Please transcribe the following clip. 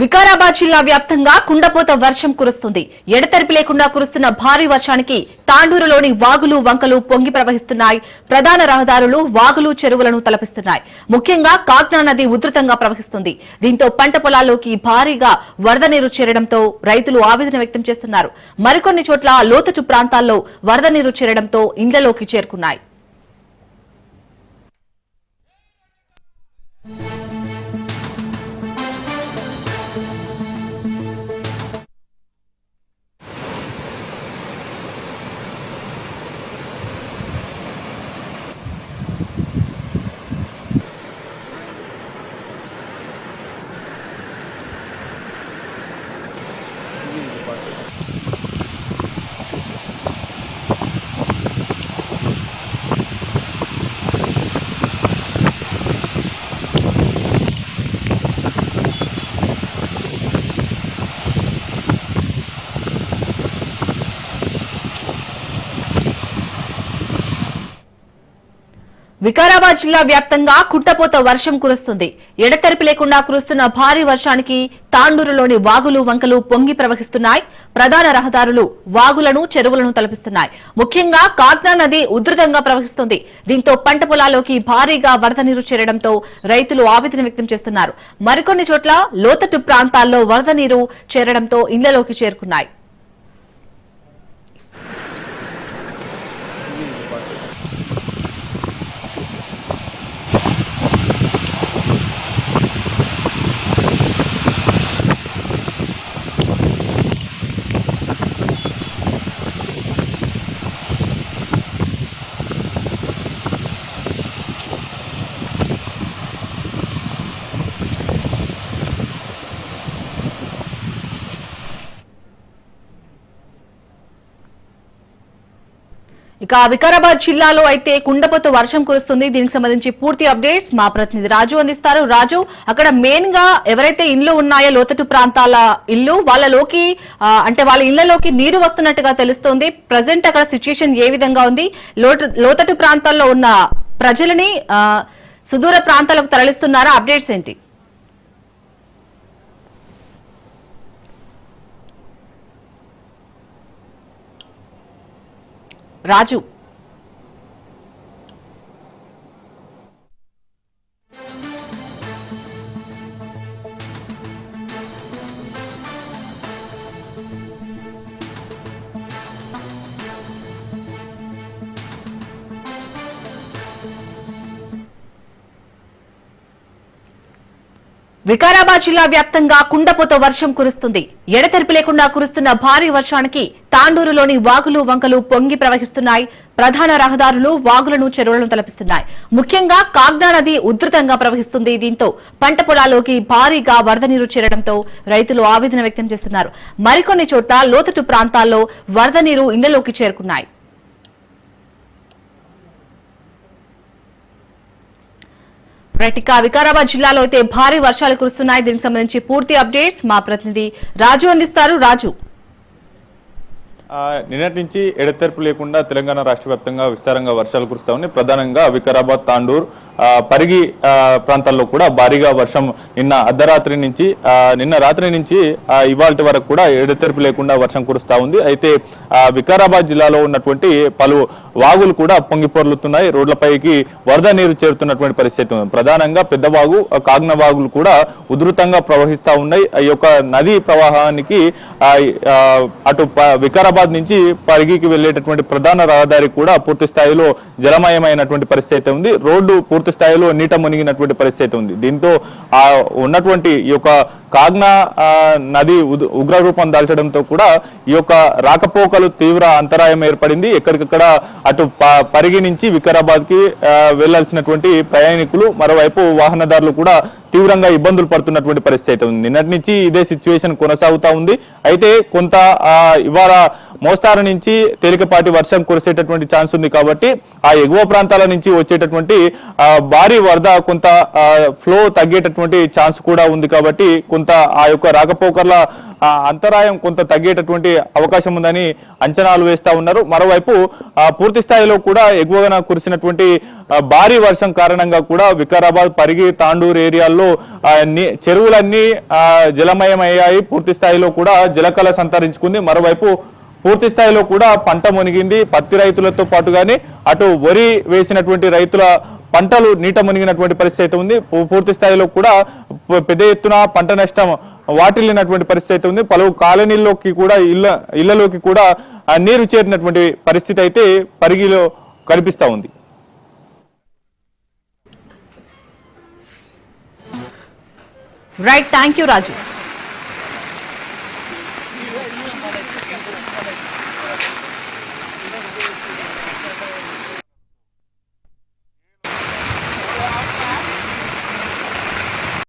వికారాబాద్ జిల్లా వ్యాప్తంగా కుండపోత వర్షం కురుస్తుంది. ఎడతెరిపి లేకుండా కురుస్తున్న భారీ వర్షానికి తాండూరులోని వాగులు వంకలు పొంగి ప్రవహిస్తున్నాయి. ప్రధాన రహదారులు వాగులు చెరువులను తలపిస్తున్నాయి. ముఖ్యంగా కాగ్నా నది ఉధృతంగా ప్రవహిస్తుంది. దీంతో పంట పొలాల్లోకి భారీగా వరద నీరు చేరడంతో రైతులు ఆవేదన వ్యక్తం చేస్తున్నారు. మరికొన్ని చోట్ల లోతట్టు ప్రాంతాల్లో వరద నీరు చేరడంతో ఇండ్లలోకి చేరుకున్నాయి. Bye. వికారాబాద్ జిల్లా వ్యాప్తంగా కుట్టపోత వర్షం కురుస్తుంది. ఎడతెరిపి లేకుండా కురుస్తున్న భారీ వర్షానికి తాండూరులోని వాగులు వంకలు పొంగి ప్రవహిస్తున్నాయి. ప్రధాన రహదారులు వాగులను చెరువులను తలపిస్తున్నాయి. ముఖ్యంగా కాగ్నా నది ఉధృతంగా ప్రవహిస్తుంది. దీంతో పంట పొలాల్లోకి భారీగా వరద నీరు చేరడంతో రైతులు ఆవేదన వ్యక్తం చేస్తున్నారు. మరికొన్ని చోట్ల లోతట్టు ప్రాంతాల్లో వరద నీరు చేరడంతో ఇళ్ళలోకి చేరుకున్నాయి. ఇక వికారాబాద్ జిల్లాలో అయితే కుండపోత వర్షం కురుస్తుంది. దీనికి సంబంధించి పూర్తి అప్డేట్స్ మా ప్రతినిధి రాజు అందిస్తారు. రాజు అక్కడ మెయిన్గా ఎవరైతే ఇండ్లు ఉన్నాయో లోతట్టు ప్రాంతాల ఇల్లు వాళ్ళలోకి అంటే వాళ్ళ ఇళ్ళలోకి నీరు వస్తున్నట్టుగా తెలుస్తోంది. ప్రజెంట్ అక్కడ సిచ్యుయేషన్ ఏ విధంగా ఉంది? లోట- లోతట్టు ప్రాంతాల్లో ఉన్న ప్రజలని సుదూర ప్రాంతాలకు తరలిస్తున్నారా? అప్డేట్స్ ఏంటి? రాజు. వికారాబాద్ జిల్లా వ్యాప్తంగా కుండపోత వర్షం కురుస్తుంది. ఎడతెరిపి లేకుండా కురుస్తున్న భారీ వర్షానికి తాండూరులోని వాగులు వంకలు పొంగి ప్రవహిస్తున్నాయి. ప్రధాన రహదారులు వాగులను చెరువులను తలపిస్తున్నాయి. ముఖ్యంగా కాగ్నా నది ఉధృతంగా ప్రవహిస్తుంది. దీంతో పంట పొలాల్లోకి భారీగా వరద నీరు చేరడంతో రైతులు ఆవేదన వ్యక్తం చేస్తున్నారు. మరికొన్ని చోట్ల లోతట్టు ప్రాంతాల్లో వరద నీరు ఇళ్ళలోకి చేరుకున్నాయి. రైట్ ఇక వికారాబాద్ జిల్లాలో అయితే భారీ వర్షాలు కురుస్తున్నాయి. దీనికి సంబంధించి పూర్తి అప్డేట్స్ మా ప్రతినిధి రాజు అందిస్తారు. రాజు. నిన్నటి నుంచి ఎడతెరపు లేకుండా తెలంగాణ రాష్ట్ర వ్యాప్తంగా విస్తారంగా వర్షాలు కురుస్తా ఉన్నాయి ప్రధానంగా వికారాబాద్ తాండూర్ ఆ, పరిగి ప్రాంతాల్లో కూడా భారీగా వర్షం నిన్న అర్ధరాత్రి నుంచి నిన్న రాత్రి నుంచి ఇవాళ వరకు కూడా ఎడతెరపు లేకుండా వర్షం కురుస్తా ఉంది. అయితే ఆ, వికారాబాద్ జిల్లాలో ఉన్నటువంటి పలు వాగులు కూడా పొంగిపొర్లుతున్నాయి. రోడ్లపైకి వరద నీరు చేరుతున్నటువంటి పరిస్థితి ఉంది. ప్రధానంగా పెద్దవాగు కాగ్న వాగులు కూడా ఉధృతంగా ప్రవహిస్తా ఉన్నాయి. ఈ యొక్క నదీ ప్రవాహానికి అటు వికారాబాద్ హైదరాబాద్ నుంచి పరిగికి వెళ్ళేటటువంటి ప్రధాన రహదారి కూడా పూర్తి స్థాయిలో జలమయమైనటువంటి పరిస్థితి ఉంది. రోడ్డు పూర్తి స్థాయిలో నీట మునిగినటువంటి పరిస్థితి ఉంది. దీంతో ఆ ఉన్నటువంటి ఈ యొక్క కాగ్నా నది ఉద్- ఉగ్ర రూపం దాల్చడంతో కూడా ఈ యొక్క రాకపోకలు తీవ్ర అంతరాయం ఏర్పడింది. ఎక్కడికక్కడ అటు ప- పరిగి నుంచి వికారాబాద్కి వెళ్ళాల్సినటువంటి ప్రయాణికులు మరోవైపు వాహనదారులు కూడా తీవ్రంగా ఇబ్బందులు పడుతున్నటువంటి పరిస్థితి ఉంది. నిన్నటి నుంచి ఇదే సిచ్యువేషన్ కొనసాగుతూ ఉంది. అయితే కొంత ఇవాళ మోస్తారు నుంచి తేలికపాటి వర్షం కురిసేటటువంటి ఛాన్స్ ఉంది కాబట్టి ఆ ఎగువ ప్రాంతాల నుంచి వచ్చేటటువంటి భారీ వరద కొంత ఫ్లో తగ్గేటటువంటి ఛాన్స్ కూడా ఉంది కాబట్టి కొంత ఆ యొక్క రాకపోకర్ల ఆ, అంతరాయం కొంత తగ్గేటటువంటి అవకాశం ఉందని అంచనాలు వేస్తా ఉన్నారు. మరోవైపు పూర్తి స్థాయిలో కూడా ఎగువన కురిసినటువంటి భారీ వర్షం కారణంగా కూడా వికారాబాద్ పరిగి తాండూరు ఏరియాల్లో చెరువులన్నీ జలమయమయ్యాయి. పూర్తి స్థాయిలో కూడా జలకళ సంతరించుకుంది. మరోవైపు పూర్తి స్థాయిలో కూడా పంట మునిగింది. పత్తి రైతులతో పాటుగానే అటు వరి వేసినటువంటి రైతుల పంటలు నీట మునిగినటువంటి పరిస్థితి అయితే ఉంది పూర్తి స్థాయిలో కూడా పెద్ద ఎత్తున పంట నష్టం వాటిల్లినటువంటి పరిస్థితి అయితే ఉంది. పలు కాలనీల్లోకి కూడా ఇళ్ళ ఇళ్ళలోకి కూడా నీరు చేరినటువంటి పరిస్థితి అయితే పరిగిలో కనిపిస్తా ఉంది. Right thank you Raju